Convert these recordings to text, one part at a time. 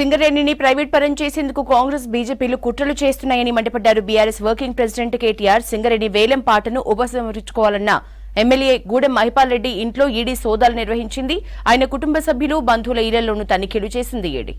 సింగరేణిని private పరం చేసేందుకు కాంగ్రెస్ బీజేపీలు కుట్రలు చేస్తున్నాయని మండిపడ్డారు BRS working president KTR. Singareni వేలం పాటను ఉపసంహరించుకోవాలన్న ఎమ్మెల్యే గూడెం మహిపాల్ రెడ్డి ఇంట్లో ఈడీ సోదాలు నిర్వహించింది. ఆయన కుటుంబ సభ్యులు బంధువుల ఇళ్ళలోనూ తనిఖీలు చేసింది ఈడీ.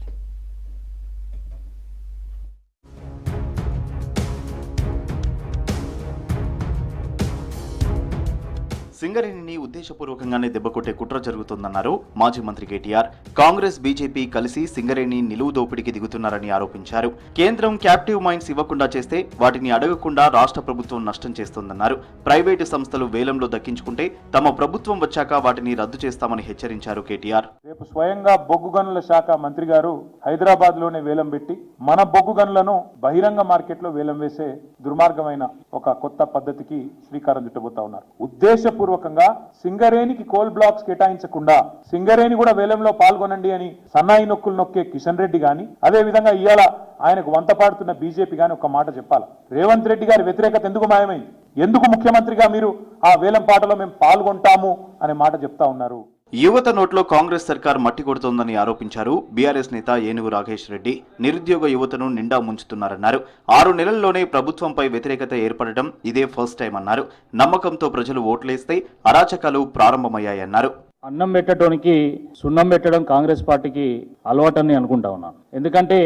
సింగరేణిని ఉద్దేశపూర్వకంగానే దెబ్బకొట్టే కుట్ర జరుగుతోందన్నారు మాజీ మంత్రి కేటీఆర్. కాంగ్రెస్ బీజేపీ కలిసి సింగరేణి నిలువు దోపిడీకి దిగుతున్నారని ఆరోపించారు. కేంద్రం క్యాప్టివ్ మైన్స్ ఇవ్వకుండా చేస్తే వాటిని అడగకుండా రాష్ట్ర ప్రభుత్వం నష్టం చేస్తోందన్నారు. ప్రైవేటు సంస్థలు వేలంలో దక్కించుకుంటే తమ ప్రభుత్వం వచ్చాక వాటిని రద్దు చేస్తామని హెచ్చరించారు కేటీఆర్. రేపు స్వయంగా బొగ్గు గనుల శాఖ మంత్రి గారు హైదరాబాద్లోనే వేలం పెట్టి మన బొగ్గు గనులను బహిరంగ మార్కెట్లో వేలం వేసే దుర్మార్గమైన ఒక కొత్త పద్ధతికి శ్రీకారం చుట్టబోతా ఉన్నారు. ఉద్దేశపూర్వ ఉద్దేశపూర్వకంగా సింగరేణికి కోల్ బ్లాక్స్ కేటాయించకుండా సింగరేణి కూడా వేలంలో పాల్గొనండి అని సన్నాయి నొక్కులు నొక్కే కిషన్ రెడ్డి గాని అదే విధంగా ఇవాళ ఆయనకు వంత పాడుతున్న బీజేపీ గాని ఒక మాట చెప్పాలి. రేవంత్ రెడ్డి గారి వ్యతిరేకత ఎందుకు మాయమైంది? ఎందుకు ముఖ్యమంత్రిగా మీరు ఆ వేలం పాటలో మేము పాల్గొంటాము అనే మాట చెప్తా ఉన్నారు. యువత నోట్లో కాంగ్రెస్ సర్కార్ మట్టి కొడుతోందని ఆరోపించారు బీఆర్ఎస్ నేత ఏనుగు రాకేష్ రెడ్డి. నిరుద్యోగ యువతను నిండా ముంచుతున్నారన్నారు. ఆరు నెలల్లోనే ప్రభుత్వంపై వ్యతిరేకత ఏర్పడటం ఇదే ఫస్ట్ టైం అన్నారు. నమ్మకంతో ప్రజలు ఓట్లేస్తే అరాచకాలు ప్రారంభమయ్యాయన్నారు. అన్నం పెట్టడానికి సున్నం పెట్టడం కాంగ్రెస్ పార్టీకి అలవాటని అనుకుంటా ఉన్నాను. ఎందుకంటే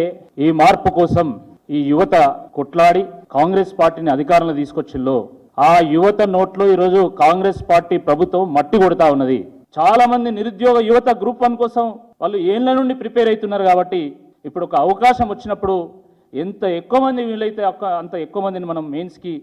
ఈ మార్పు కోసం ఈ యువత కొట్లాడి కాంగ్రెస్ పార్టీని అధికారంలో తీసుకొచ్చిల్లో ఆ యువత నోట్లో ఈరోజు కాంగ్రెస్ పార్టీ ప్రభుత్వం మట్టి కొడతా ఉన్నది. చాలా మంది నిరుద్యోగ యువత గ్రూప్ వన్ కోసం వాళ్ళు ఏళ్ళ నుండి ప్రిపేర్ అవుతున్నారు కాబట్టి ఇప్పుడు ఒక అవకాశం వచ్చినప్పుడు ఎంత ఎక్కువ మంది వీలైతే ఒక్క- అంత ఎక్కువ మందిని మనం మెయిన్స్కి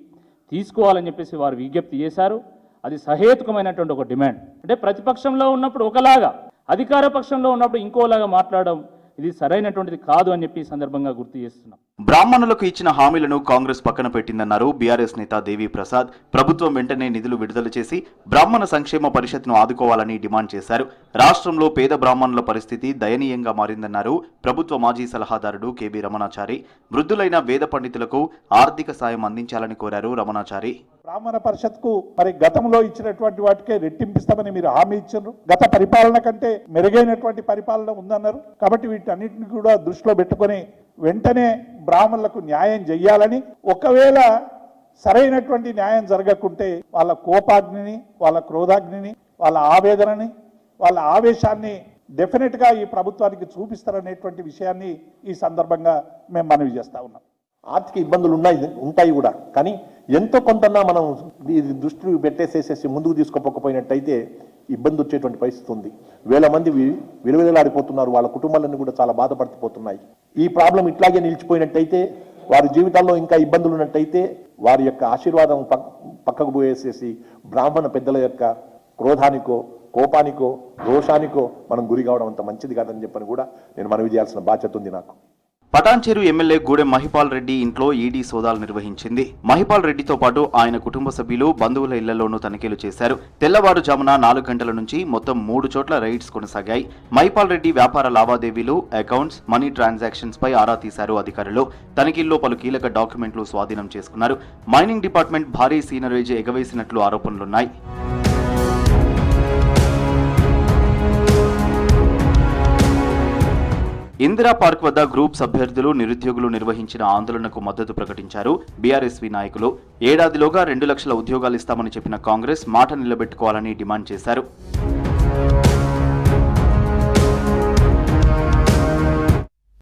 తీసుకోవాలని చెప్పేసి వారు విజ్ఞప్తి చేశారు. అది సహేతుకమైనటువంటి ఒక డిమాండ్. అంటే ప్రతిపక్షంలో ఉన్నప్పుడు ఒకలాగా అధికార పక్షంలో ఉన్నప్పుడు ఇంకోలాగా మాట్లాడడం ఇది సరైనటువంటిది కాదు అని చెప్పి ఈ సందర్భంగా గుర్తు చేస్తున్నాం. బ్రాహ్మణులకు ఇచ్చిన హామీలను కాంగ్రెస్ పక్కన పెట్టిందన్నారు బీఆర్ఎస్ నేత దేవి ప్రసాద్. ప్రభుత్వం వెంటనే నిధులు విడుదల చేసి బ్రాహ్మణ సంక్షేమ పరిషత్ను ఆదుకోవాలని డిమాండ్ చేశారు. రాష్ట్రంలో పేద బ్రాహ్మణుల పరిస్థితి దయనీయంగా మారిందన్నారు ప్రభుత్వ మాజీ సలహాదారుడు కేబీ రమణాచారి. వృద్ధులైన వేద పండితులకు ఆర్థిక సాయం అందించాలని కోరారు రమణాచారి. బ్రాహ్మణ పరిషత్కు మరి గతంలో ఇచ్చినటువంటి వాటికే రెట్టింపిస్తామని మీరు హామీ ఇచ్చారు. గత పరిపాలన కంటే మెరుగైనటువంటి పరిపాలన ఉందన్నారు. కాబట్టి వీటన్నిటిని కూడా దృష్టిలో పెట్టుకొని వెంటనే బ్రాహ్మణులకు న్యాయం చెయ్యాలని ఒకవేళ సరైనటువంటి న్యాయం జరగకుంటే వాళ్ళ కోపాగ్నిని వాళ్ళ క్రోధాగ్నిని వాళ్ళ ఆవేదనని వాళ్ళ ఆవేశాన్ని డెఫినెట్గా ఈ ప్రభుత్వానికి చూపిస్తారనేటువంటి విషయాన్ని ఈ సందర్భంగా మేము మనవి చేస్తా ఉన్నాం. ఆర్థిక ఇబ్బందులు ఉన్నాయి ఉంటాయి కూడా. కానీ ఎంతో కొంతన్నా మనం ఇది దృష్టి పెట్టేసేసేసి ముందుకు తీసుకోపోకపోయినట్టయితే ఇబ్బంది వచ్చేటువంటి పరిస్థితి ఉంది. వేల మంది వి- విలువెలాడిపోతున్నారు వాళ్ళ కుటుంబాలన్నీ కూడా చాలా బాధపడిపోతున్నాయి. ఈ ప్రాబ్లం ఇట్లాగే నిలిచిపోయినట్టయితే వారి జీవితాల్లో ఇంకా ఇబ్బందులు ఉన్నట్టయితే వారి యొక్క ఆశీర్వాదం పక్కకు పోయేసేసి బ్రాహ్మణ పెద్దల యొక్క క్రోధానికో కోపానికో దోషానికో మనం గురి కావడం అంత మంచిది కాదని చెప్పని కూడా నేను మనవి చేయాల్సిన బాధ్యత ఉంది నాకు. పటాన్చేరు ఎమ్మెల్యే గూడెం మహిపాల్ రెడ్డి ఇంట్లో ఈడీ సోదాలు నిర్వహించింది. మహిపాల్ రెడ్డితో పాటు ఆయన కుటుంబ సభ్యులు బంధువుల ఇళ్ళలోనూ తనిఖీలు చేశారు. తెల్లవారుజామున నాలుగు గంటల నుంచి మొత్తం మూడు చోట్ల రైడ్స్ కొనసాగాయి. మహిపాల్ రెడ్డి వ్యాపార లావాదేవీలు అకౌంట్స్ మనీ ట్రాన్సాక్షన్స్ పై ఆరా తీశారు అధికారులు. తనిఖీల్లో పలు కీలక డాక్యుమెంట్లు స్వాధీనం చేసుకున్నారు. మైనింగ్ డిపార్ట్మెంట్ భారీ సీనరేజ్ ఎగవేసినట్లు ఆరోపణలున్నాయి. ఇందిరా పార్క్ వద్ద గ్రూప్స్ అభ్యర్థులు నిరుద్యోగులు నిర్వహించిన ఆందోళనకు మద్దతు ప్రకటించారు బీఆర్ఎస్వి నాయకులు. ఏడాదిలోగా రెండు లక్షల ఉద్యోగాలు ఇస్తామని చెప్పిన కాంగ్రెస్ మాట నిలబెట్టుకోవాలని డిమాండ్ చేశారు.